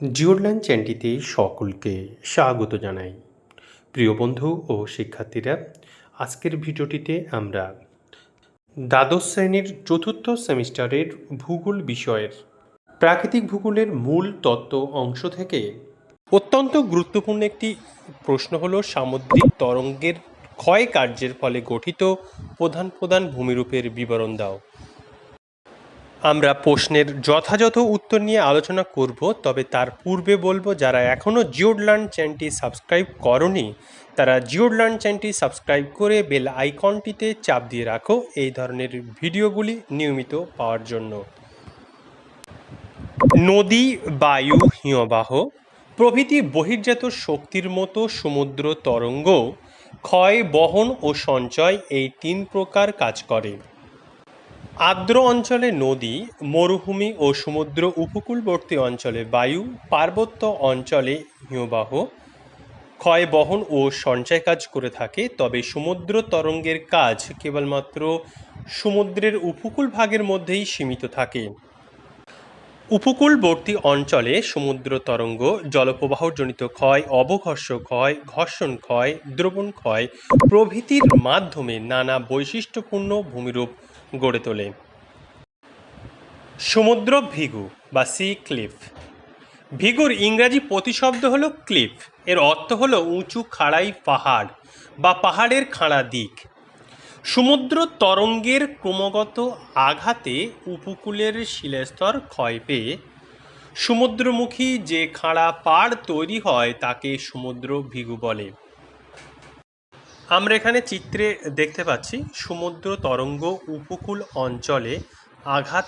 জিওরল্যান্ড চ্যানেলটিতে সকলকে স্বাগত জানাই। প্রিয় বন্ধু ও শিক্ষার্থীরা, আজকের ভিডিওটিতে আমরা দ্বাদশ শ্রেণির চতুর্থ সেমিস্টারের ভূগোল বিষয়ের প্রাকৃতিক ভূগোলের মূল তত্ত্ব অংশ থেকে অত্যন্ত গুরুত্বপূর্ণ একটি প্রশ্ন হলো, সামুদ্রিক তরঙ্গের ক্ষয় কার্যের ফলে গঠিত প্রধান প্রধান ভূমিরূপের বিবরণ দাও। আমরা প্রশ্নের যথাযথ উত্তর নিয়ে আলোচনা করব, তবে তার পূর্বে বলব, যারা এখনও জিওডলার্ন চ্যানেলটি সাবস্ক্রাইব করনি, তারা জিওডলার্ন চ্যানেলটি সাবস্ক্রাইব করে বেল আইকনটিতে চাপ দিয়ে রাখো এই ধরনের ভিডিওগুলি নিয়মিত পাওয়ার জন্য। নদী, বায়ু, হিমবাহ, প্রভৃতি বহির্জাত শক্তির মতো সমুদ্র তরঙ্গ, ক্ষয়, বহন ও সঞ্চয় এই তিন প্রকার কাজ করে। আর্দ্র অঞ্চলে নদী, মরুভূমি ও সমুদ্র উপকূলবর্তী অঞ্চলে বায়ু, পার্বত্য অঞ্চলে হিমবাহ ক্ষয় বহন ও সঞ্চয় কাজ করে থাকে, তবে সমুদ্র তরঙ্গের কাজ কেবলমাত্র সমুদ্রের উপকূল ভাগের মধ্যেই সীমিত থাকে। উপকূলবর্তী অঞ্চলে সমুদ্র তরঙ্গ, জলপ্রবাহজনিত ক্ষয় অবঘর্ষ ক্ষয়, ঘর্ষণ ক্ষয়, দ্রবণ ক্ষয় প্রভৃতির মাধ্যমে নানা বৈশিষ্ট্যপূর্ণ ভূমিরূপ গড়ে তোলে। সমুদ্র ভিগু বা সি ক্লিফ। ভিগুর ইংরাজি প্রতিশব্দ হলো ক্লিফ। এর অর্থ হল উঁচু, খাড়াই পাহাড় বা পাহাড়ের খাড়া দিক। সমুদ্র তরঙ্গের ক্রমাগত আঘাতে উপকূলের শিলাস্তর ক্ষয় পেয়ে সমুদ্রমুখী যে খাড়া পাড় তৈরি হয় তাকে সমুদ্র ভিগু বলে। আমরা এখানে চিত্রে দেখতে পাচ্ছি সমুদ্র তরঙ্গ উপকূল অঞ্চলে আঘাত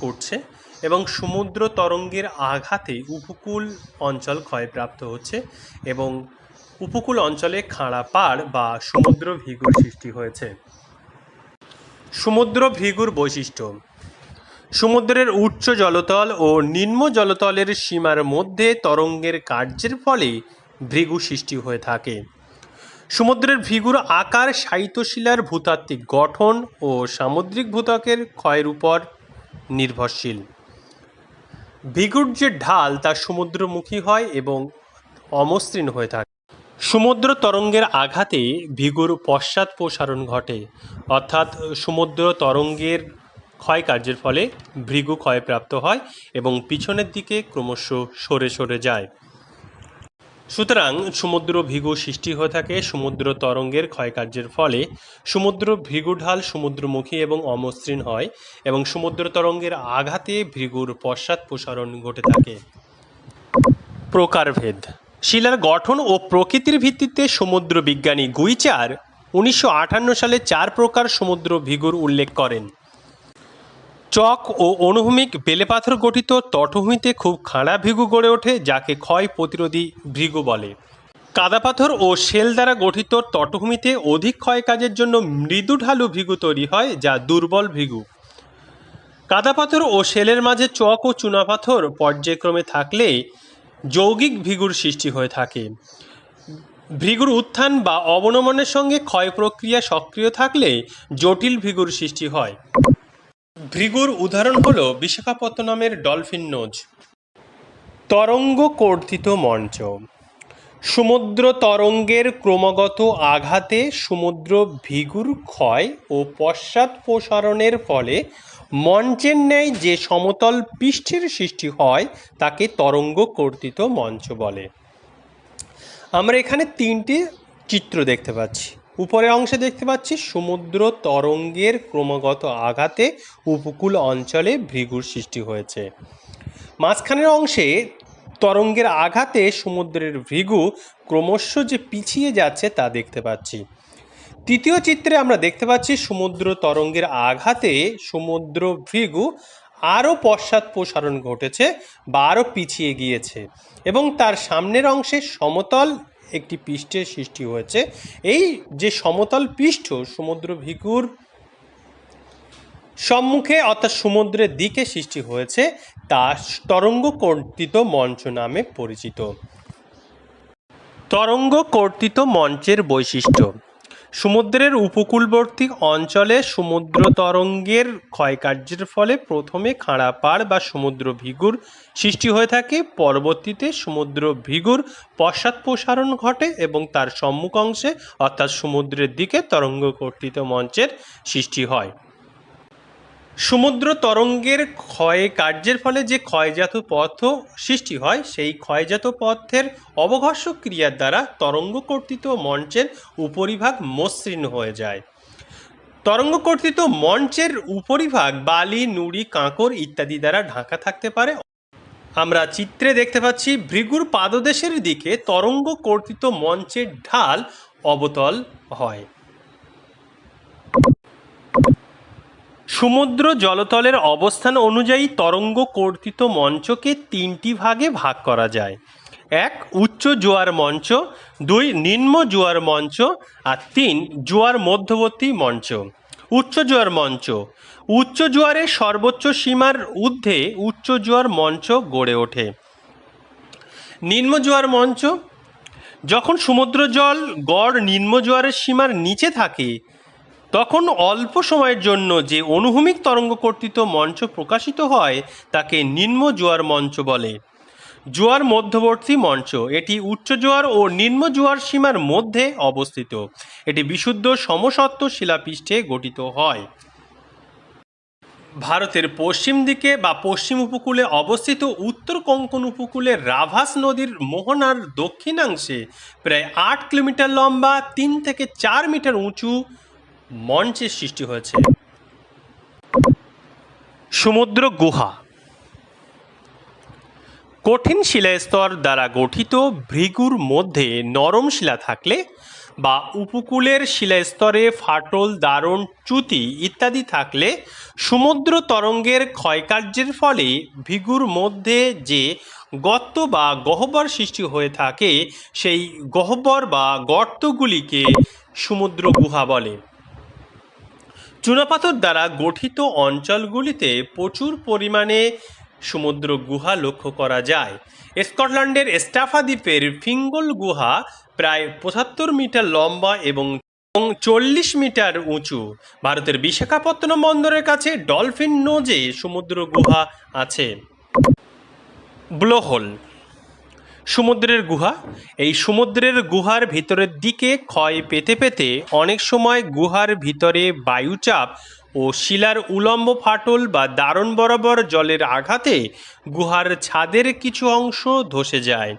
করছে এবং সমুদ্র তরঙ্গের আঘাতে উপকূল অঞ্চল ক্ষয়প্রাপ্ত হচ্ছে এবং উপকূল অঞ্চলে খাড়া পাড় বা সমুদ্র ভিগুর সৃষ্টি হয়েছে। সমুদ্র ভৃগুর বৈশিষ্ট্য। সমুদ্রের উচ্চ জলতল ও নিম্ন জলতলের সীমার মধ্যে তরঙ্গের কার্যের ফলে ভৃগু সৃষ্টি হয়ে থাকে। সমুদ্রের ভিগুর আকার সাহিত্যশিলার ভূতাত্ত্বিক গঠন ও সামুদ্রিক ভূতকের ক্ষয়ের উপর নির্ভরশীল। ভিগুর যে ঢাল তা সমুদ্রমুখী হয় এবং অমসৃণ হয়ে থাকে। সমুদ্র তরঙ্গের আঘাতে ভিগুর পশ্চাৎ প্রসারণ ঘটে, অর্থাৎ সমুদ্র তরঙ্গের ক্ষয় কার্যের ফলে ভৃগু ক্ষয়প্রাপ্ত হয় এবং পিছনের দিকে ক্রমশ সরে সরে যায়। সুতরাং সমুদ্র ভিগু সৃষ্টি হয়ে থাকে সমুদ্র তরঙ্গের ক্ষয়কার্যের ফলে। সমুদ্র ভৃগুঢাল সমুদ্রমুখী এবং অমসৃণ হয় এবং সমুদ্র তরঙ্গের আঘাতে ভৃগুর পশ্চাৎ প্রসারণ ঘটে থাকে। প্রকারভেদ। শিলার গঠন ও প্রকৃতির ভিত্তিতে সমুদ্র বিজ্ঞানী গুইচার উনিশশো আটান্ন সালে চার প্রকার সমুদ্র ভিগুর উল্লেখ করেন। চক ও অনুভূমিক বেলেপাথর গঠিত তটভূমিতে খুব খাড়া ভৃগু গড়ে ওঠে, যাকে ক্ষয় প্রতিরোধী ভৃগু বলে। কাদাপাথর ও শেল দ্বারা গঠিত তটভূমিতে অধিক ক্ষয় কাজের জন্য মৃদু ঢালু ভৃগু তৈরি হয়, যা দুর্বল ভৃগু। কাদাপাথর ও শেলের মাঝে চক ও চুনাপাথর পর্যায়ক্রমে থাকলে যৌগিক ভৃগুর সৃষ্টি হয়ে থাকে। ভৃগুর উত্থান বা অবনমনের সঙ্গে ক্ষয় প্রক্রিয়া সক্রিয় থাকলে জটিল ভৃগুর সৃষ্টি হয়। ভৃগুর উদাহরণ হল বিশাখাপত্তনমের ডলফিন নোজ। তরঙ্গ কর্তিত মঞ্চ। সমুদ্র তরঙ্গের ক্রমাগত আঘাতে সমুদ্র ভিগুর ক্ষয় ও পশ্চাৎ প্রসারণের ফলে মঞ্চের ন্যায় যে সমতল পৃষ্ঠের সৃষ্টি হয়, তাকে তরঙ্গ কর্তিত মঞ্চ বলে। আমরা এখানে তিনটি চিত্র দেখতে পাচ্ছি। উপরের অংশে দেখতে পাচ্ছি সমুদ্র তরঙ্গের ক্রমাগত আঘাতে উপকূল অঞ্চলে ভৃগুর সৃষ্টি হয়েছে। মাঝখানের অংশে তরঙ্গের আঘাতে সমুদ্রের ভৃগু ক্রমশ যে পিছিয়ে যাচ্ছে তা দেখতে পাচ্ছি। তৃতীয় চিত্রে আমরা দেখতে পাচ্ছি সমুদ্র তরঙ্গের আঘাতে সমুদ্র ভৃগু আরও পশ্চাৎ প্রসারণ ঘটেছে বা আরও পিছিয়ে গিয়েছে এবং তার সামনের অংশে সমতল একটি পৃষ্ঠের সৃষ্টি হয়েছে। এই যে সমতল পৃষ্ঠ, সমুদ্র ভিকুর সম্মুখে, অর্থাৎ সমুদ্রের দিকে সৃষ্টি হয়েছে, তা তরঙ্গ কর্তৃত মঞ্চ নামে পরিচিত। তরঙ্গ কর্তৃত মঞ্চের বৈশিষ্ট্য। সমুদ্রের উপকূলবর্তী অঞ্চলে সমুদ্র তরঙ্গের ক্ষয়কার্যের ফলে প্রথমে খাঁড়া পাড় বা সমুদ্র ভিগুর সৃষ্টি হয়ে থাকে। পরবর্তীতে সমুদ্র ভিগুর পশ্চাৎ প্রসারণ ঘটে এবং তার সম্মুখ অংশে, অর্থাৎ সমুদ্রের দিকে তরঙ্গ কর্তৃত মঞ্চের সৃষ্টি হয়। সমুদ্র তরঙ্গের ক্ষয় কার্যের ফলে যে ক্ষয়জাত পথ সৃষ্টি হয়, সেই ক্ষয়জাত পথের অবঘর্ষ ক্রিয়ার দ্বারা তরঙ্গ কর্তৃত মঞ্চের উপরিভাগ মসৃণ হয়ে যায়। তরঙ্গ কর্তৃত মঞ্চের উপরিভাগ বালি, নুড়ি কাঁকড় ইত্যাদি দ্বারা ঢাকা থাকতে পারে। আমরা চিত্রে দেখতে পাচ্ছি, ভৃগুর পাদদেশের দিকে তরঙ্গ কর্তৃত মঞ্চের ঢাল অবতল হয়। সমুদ্র জলতলের অবস্থান অনুযায়ী তরঙ্গ কর্তৃত মঞ্চকে তিনটি ভাগে ভাগ করা যায়। এক, উচ্চ জোয়ার মঞ্চ, দুই, নিম্ন জোয়ার মঞ্চ, আর তিন, জোয়ার মধ্যবর্তী মঞ্চ। উচ্চ জোয়ার মঞ্চ। উচ্চ জোয়ারের সর্বোচ্চ সীমার ঊর্ধ্বে উচ্চ জোয়ার মঞ্চ গড়ে ওঠে। নিম্ন জোয়ার মঞ্চ। যখন সমুদ্র জল গড় নিম্ন জোয়ারের সীমার নিচে থাকে তখন অল্প সময়ের জন্য যে অনুভূমিক তরঙ্গ কর্তৃত মঞ্চ প্রকাশিত হয়, তাকে নিম্ন জোয়ার মঞ্চ বলে। জোয়ার মধ্যবর্তী মঞ্চ, এটি উচ্চ জোয়ার ও নিম্ন জোয়ার সীমার মধ্যে অবস্থিত। এটি বিশুদ্ধ সমসত্ব শিলাপৃষ্ঠে গঠিত হয়। ভারতের পশ্চিম দিকে বা পশ্চিম উপকূলে অবস্থিত উত্তর কোঙ্কণ উপকূলে রাভাস নদীর মোহনার দক্ষিণাংশে প্রায় আট কিলোমিটার লম্বা, তিন থেকে চার মিটার উঁচু মঞ্চের সৃষ্টি হয়েছে। সমুদ্র গুহা। কঠিন শিলাস্তর দ্বারা গঠিত ভৃগুর মধ্যে নরম শিলা থাকলে বা উপকূলের শিলাস্তরে ফাটল, দারুণ চ্যুতি ইত্যাদি থাকলে সমুদ্র তরঙ্গের ক্ষয়কার্যের ফলে ভৃগুর মধ্যে যে গর্ত বা গহ্বর সৃষ্টি হয়ে থাকে, সেই গহ্বর বা গর্তগুলিকে সমুদ্র গুহা বলে। চুনাপাথর দ্বারা গঠিত অঞ্চলগুলিতে প্রচুর পরিমাণে সমুদ্র গুহা লক্ষ্য করা যায়। স্কটল্যান্ডের স্টাফা দ্বীপের ফিঙ্গল গুহা প্রায় পঁচাত্তর মিটার লম্বা এবং চল্লিশ মিটার উঁচু। ভারতের বিশাখাপত্তনম বন্দরের কাছে ডলফিন নোজে সমুদ্র গুহা আছে। ব্লোহোল সমুদ্রের গুহা। এই সমুদ্রের গুহার ভিতরের দিকে ক্ষয় পেতে পেতে অনেক সময় গুহার ভিতরে বায়ুচাপ ও শিলার উলম্ব ফাটল বা দারুণ বরাবর জলের আঘাতে গুহার ছাদের কিছু অংশ ধসে যায়।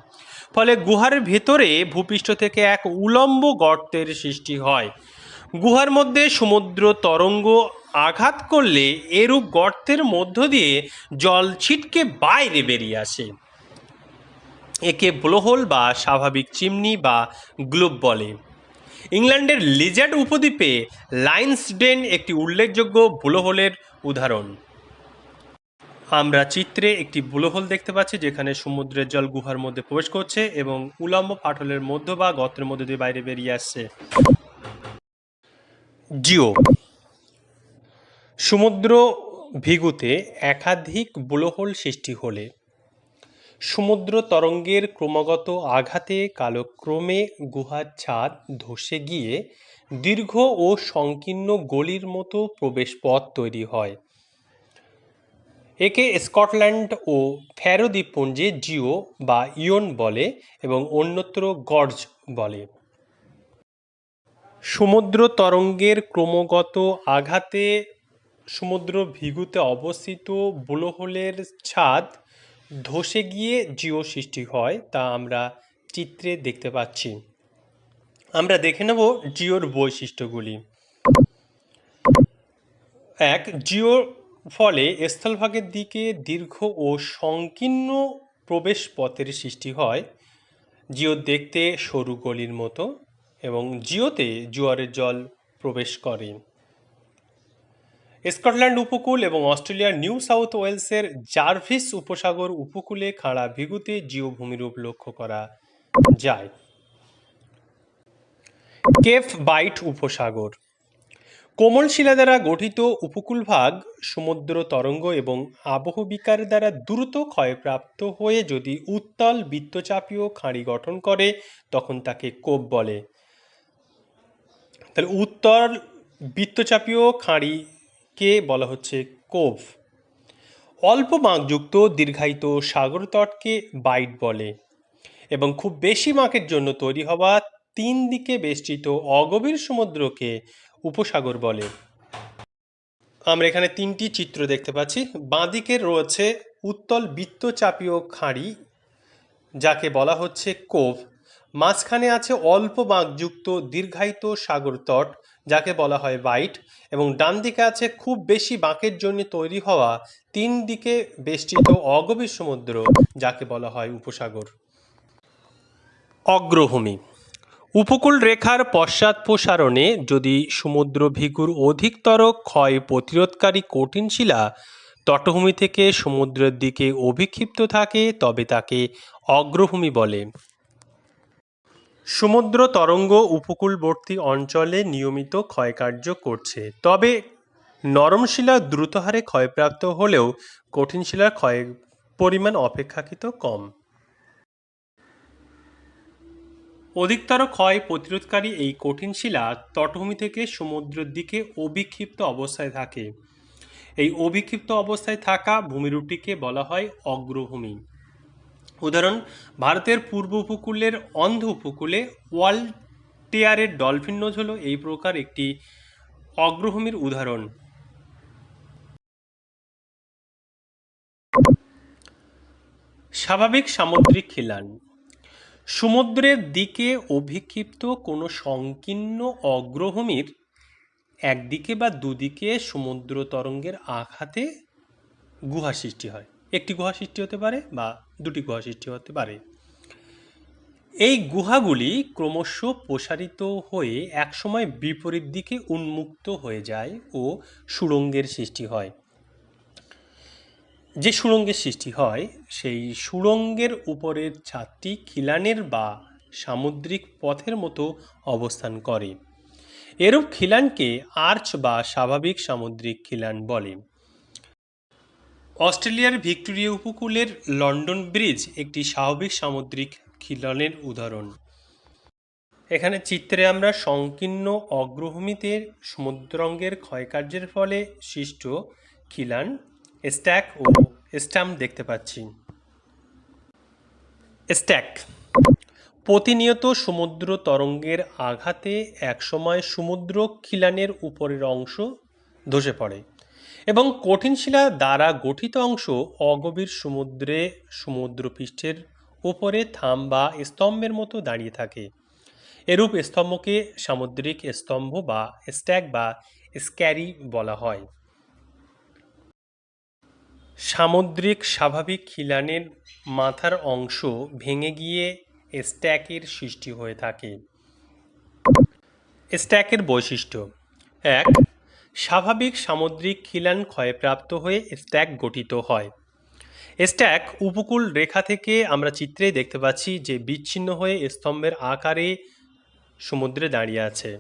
ফলে গুহার ভেতরে ভূপৃষ্ঠ থেকে এক উলম্ব গর্তের সৃষ্টি হয়। গুহার মধ্যে সমুদ্র তরঙ্গ আঘাত করলে এরূপ গর্তের মধ্য দিয়ে জল ছিটকে বাইরে বেরিয়ে আসে। একে ব্লোহোল বা স্বাভাবিক চিমনি বা গ্লোব বলে। ইংল্যান্ডের লিজার্ড উপদ্বীপে লাইন্সডেন একটি উল্লেখযোগ্য ব্লোহোলের উদাহরণ। আমরা চিত্রে একটি ব্লোহোল দেখতে পাচ্ছি যেখানে সমুদ্রের জল গুহার মধ্যে প্রবেশ করছে এবং উলম্ব ফাটলের মধ্য বা গর্তের মধ্যে দিয়ে বাইরে বেরিয়ে আসছে। জিও। সমুদ্র ভিগুতে একাধিক ব্লোহোল সৃষ্টি হলে সমুদ্র তরঙ্গের ক্রমাগত আঘাতে কালক্রমে গুহার ছাদ ধসে গিয়ে দীর্ঘ ও সংকীর্ণ গলির মতো প্রবেশপথ তৈরি হয়। একে স্কটল্যান্ড ও ফ্যারো দ্বীপপুঞ্জে জিও বা ইয়ন বলে এবং অন্যত্র গর্জ বলে। সমুদ্র তরঙ্গের ক্রমাগত আঘাতে সমুদ্র ভিগুতে অবস্থিত ব্লোহোলের ছাদ ধসে গিয়ে জিও সৃষ্টি হয় তা আমরা চিত্রে দেখতে পাচ্ছি। আমরা দেখে নেব জিওর বৈশিষ্ট্যগুলি। এক, জিওর ফলে স্থলভাগের দিকে দীর্ঘ ও সংকীর্ণ প্রবেশ পথের সৃষ্টি হয়। জিও দেখতে সরু গলির মতো এবং জিওতে জোয়ারের জল প্রবেশ করে। স্কটল্যান্ড উপকূল এবং অস্ট্রেলিয়ার নিউ সাউথ ওয়েলসের জার্ভিস উপসাগর উপকূলে খাড়া ভিগুতে জিও ভূমিরূপ লক্ষ্য করা যায়। কেফ বাইট উপসাগর। কোমল শিলা দ্বারা গঠিত উপকূলভাগ সমুদ্র তরঙ্গ এবং আবহবিকার দ্বারা দ্রুত ক্ষয়প্রাপ্ত হয়ে যদি উত্তল বৃত্তচাপীয় খাঁড়ি গঠন করে, তখন তাকে কোপ বলে। তাহলে উত্তর বৃত্তচাপীয় খাঁড়িকে বলা হচ্ছে কোভ? অল্প বাঁকযুক্ত দীর্ঘায়িত সাগর তটকে বাইট বলে এবং খুব বেশি বাঁকের জন্য তৈরি হওয়া তিন দিকে বেষ্টিত অগভীর সমুদ্রকে উপসাগর বলে। আমরা এখানে তিনটি চিত্র দেখতে পাচ্ছি। বাঁদিকে রয়েছে উত্তল বৃত্তচাপীয় খাঁড়ি, যাকে বলা হচ্ছে কোভ। মাঝখানে আছে অল্প বাঁকযুক্ত দীর্ঘায়িত সাগর তট, যাকে বলা হয় বাইট, এবং ডান দিকে আছে খুব বেশি বাঁকের জন্য তৈরি হওয়া তিন দিকে বেষ্টিত অগভীর সমুদ্র, যাকে বলা হয় উপসাগর। অগ্রভূমি। উপকূল রেখার পশ্চাৎপসারণে যদি সমুদ্র ভিগুর অধিকতর ক্ষয় প্রতিরোধকারী কঠিন শিলা তটভূমি থেকে সমুদ্রের দিকে অভিক্ষিপ্ত থাকে, তবে তাকে অগ্রভূমি বলে। সমুদ্র তরঙ্গ উপকূলবর্তী অঞ্চলে নিয়মিত ক্ষয়কার্য করছে। তবে নরম শিলা দ্রুত হারে ক্ষয়প্রাপ্ত হলেও কঠিন শিলার ক্ষয়ের পরিমাণ অপেক্ষাকৃত কম। অধিকতর ক্ষয় প্রতিরোধকারী এই কঠিন শিলা তটভূমি থেকে সমুদ্রের দিকে অবিক্ষিপ্ত অবস্থায় থাকে। এই অবিক্ষিপ্ত অবস্থায় থাকা ভূমিরূপটিকে বলা হয় অগ্রভূমি। উদাহরণ, ভারতের পূর্ব উপকূলের অন্ধ উপকূলে ওয়ালটেয়ারের ডলফিন নোজ হল এই প্রকার একটি অগ্রভূমির উদাহরণ। স্বাভাবিক সামুদ্রিক খিলান। সমুদ্রের দিকে অভিক্ষিপ্ত কোনো সংকীর্ণ অগ্রভূমির একদিকে বা দুদিকে সমুদ্র তরঙ্গের আঘাতে গুহা সৃষ্টি হয়। একটি গুহা সৃষ্টি হতে পারে বা দুটি গুহা সৃষ্টি হতে পারে। এই গুহাগুলি ক্রমশ প্রসারিত হয়ে একসময় বিপরীত দিকে উন্মুক্ত হয়ে যায় ও সুড়ঙ্গের সৃষ্টি হয়। যে সুড়ঙ্গের সৃষ্টি হয়, সেই সুড়ঙ্গের উপরের ছাদটি খিলানের বা সামুদ্রিক পথের মতো অবস্থান করে। এরূপ খিলানকে আর্চ বা স্বাভাবিক সামুদ্রিক খিলান বলে। অস্ট্রেলিয়ার ভিক্টোরিয়া উপকূলের লন্ডন ব্রিজ একটি স্বাভাবিক সামুদ্রিক খিলানের উদাহরণ। এখানে চিত্রে আমরা সংকীর্ণ অগ্রভূমিতে সমুদ্রঙ্গের ক্ষয়কার্যের ফলে সৃষ্ট খিলান, স্ট্যাক ও স্ট্যাম্প দেখতে পাচ্ছি। স্ট্যাক প্রতিনিয়ত সমুদ্র তরঙ্গের আঘাতে একসময় সমুদ্র খিলানের উপরের অংশ ধসে পড়ে। এবং কঠিন শিলা দ্বারা গঠিত অংশ অগভীর সমুদ্রে, সমুদ্রপৃষ্ঠের উপরে থাম বা স্তম্ভের মতো দাঁড়িয়ে থাকে। এরূপ স্তম্ভকে সামুদ্রিক স্তম্ভ বা স্ট্যাক বা স্ক্যারি বলা হয়। সামুদ্রিক স্বাভাবিক খিলানের মাথার অংশ ভেঙে গিয়ে স্ট্যাকের সৃষ্টি হয়ে থাকে। স্ট্যাকের বৈশিষ্ট্য। এক স্বাভাবিক সামুদ্রিক খিলান ক্ষয়প্রাপ্ত হয়ে স্ট্যাক গঠিত হয়। স্ট্যাক উপকূল রেখা থেকে আমরা চিত্রে দেখতে পাচ্ছি যে বিচ্ছিন্ন হয়ে স্তম্ভের আকারে সমুদ্রে দাঁড়িয়ে আছে।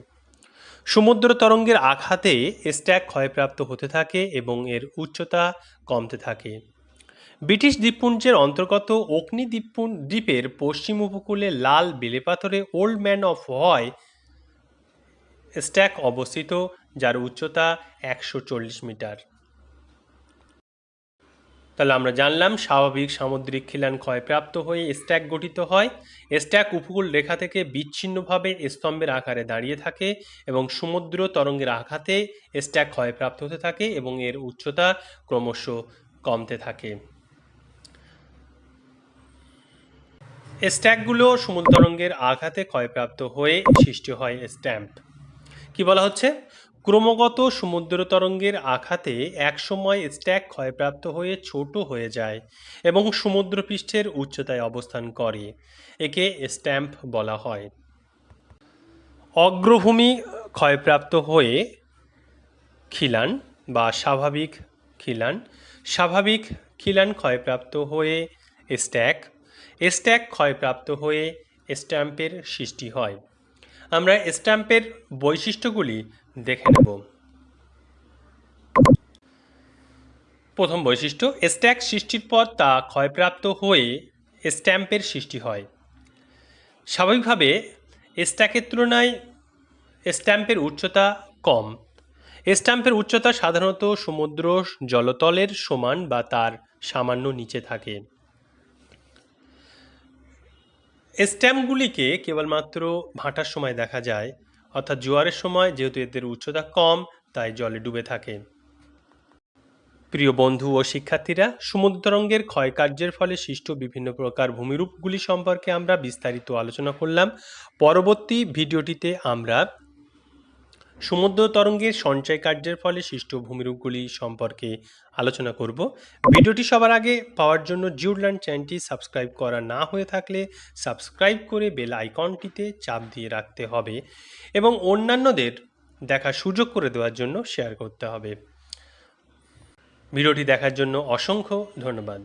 সমুদ্র তরঙ্গের আঘাতে স্ট্যাক ক্ষয়প্রাপ্ত হতে থাকে এবং এর উচ্চতা কমতে থাকে। ব্রিটিশ দ্বীপপুঞ্জের অন্তর্গত অগ্নি দ্বীপপুঞ্জ দ্বীপের পশ্চিম উপকূলে লাল বেলেপাথরে Old Man of Hoy stack অবস্থিত, যার উচ্চতা একশো চল্লিশ মিটার। তাহলে আমরা জানলাম স্বাভাবিক সামুদ্রিক খিলান ক্ষয়প্রাপ্ত হয়ে স্ট্যাক গঠিত হয়। স্ট্যাক উপকূল রেখা থেকে বিচ্ছিন্নভাবে স্তম্ভের আকারে দাঁড়িয়ে থাকে এবং সমুদ্র তরঙ্গের আঘাতে স্ট্যাক ক্ষয়প্রাপ্ত হতে থাকে এবং এর উচ্চতা ক্রমশ কমতে থাকে। স্ট্যাকগুলো সমুদ্র তরঙ্গের আঘাতে ক্ষয়প্রাপ্ত হয়ে সৃষ্টি হয় স্ট্যাম্প। কি বলা হচ্ছে? ক্রমাগত সমুদ্র তরঙ্গের আঘাতে একসময় স্ট্যাক ক্ষয়প্রাপ্ত হয়ে ছোট হয়ে যায় এবং সমুদ্রপৃষ্ঠের উচ্চতায় অবস্থান করে। একে স্ট্যাম্প বলা হয়। অগ্রভূমি ক্ষয়প্রাপ্ত হয়ে খিলান বা স্বাভাবিক খিলান স্বাভাবিক খিলান ক্ষয়প্রাপ্ত হয়ে স্ট্যাক স্ট্যাক ক্ষয়প্রাপ্ত হয়ে স্ট্যাম্পের সৃষ্টি হয়। আমরা স্ট্যাম্পের বৈশিষ্ট্যগুলি দেখে নেব। প্রথম বৈশিষ্ট্য, স্ট্যাক সৃষ্টির পর তা ক্ষয়প্রাপ্ত হয়ে স্ট্যাম্পের সৃষ্টি হয়। স্বাভাবিকভাবে, স্ট্যাকের তুলনায় স্ট্যাম্পের উচ্চতা কম। স্ট্যাম্পের উচ্চতা সাধারণত সমুদ্র জলতলের সমান বা তার সামান্য নিচে থাকে। স্ট্যাম্পগুলিকে কেবলমাত্র ভাঁটার সময় দেখা যায়, অর্থাৎ জোয়ারের সময় যেহেতু এদের উচ্চতা কম, তাই জলে ডুবে থাকে। প্রিয় বন্ধু ও শিক্ষার্থীরা সমুদ্র তরঙ্গের ক্ষয়কার্যের ফলে সৃষ্ট বিভিন্ন প্রকার ভূমিরূপগুলি সম্পর্কে আমরা বিস্তারিত আলোচনা করলাম। পরবর্তী ভিডিওটিতে আমরা সমুদ্র তরঙ্গের সঞ্চয় কার্যের ফলে সৃষ্ট ভূমিরূপগুলি সম্পর্কে আলোচনা করব। ভিডিওটি সবার আগে পাওয়ার জন্য জিউডল্যান্ড চ্যানেলটি সাবস্ক্রাইব করা না হয়ে থাকলে সাবস্ক্রাইব করে বেল আইকনটিতে চাপ দিয়ে রাখতে হবে এবং অন্যান্যদের দেখার সুযোগ করে দেওয়ার জন্য শেয়ার করতে হবে। ভিডিওটি দেখার জন্য অসংখ্য ধন্যবাদ।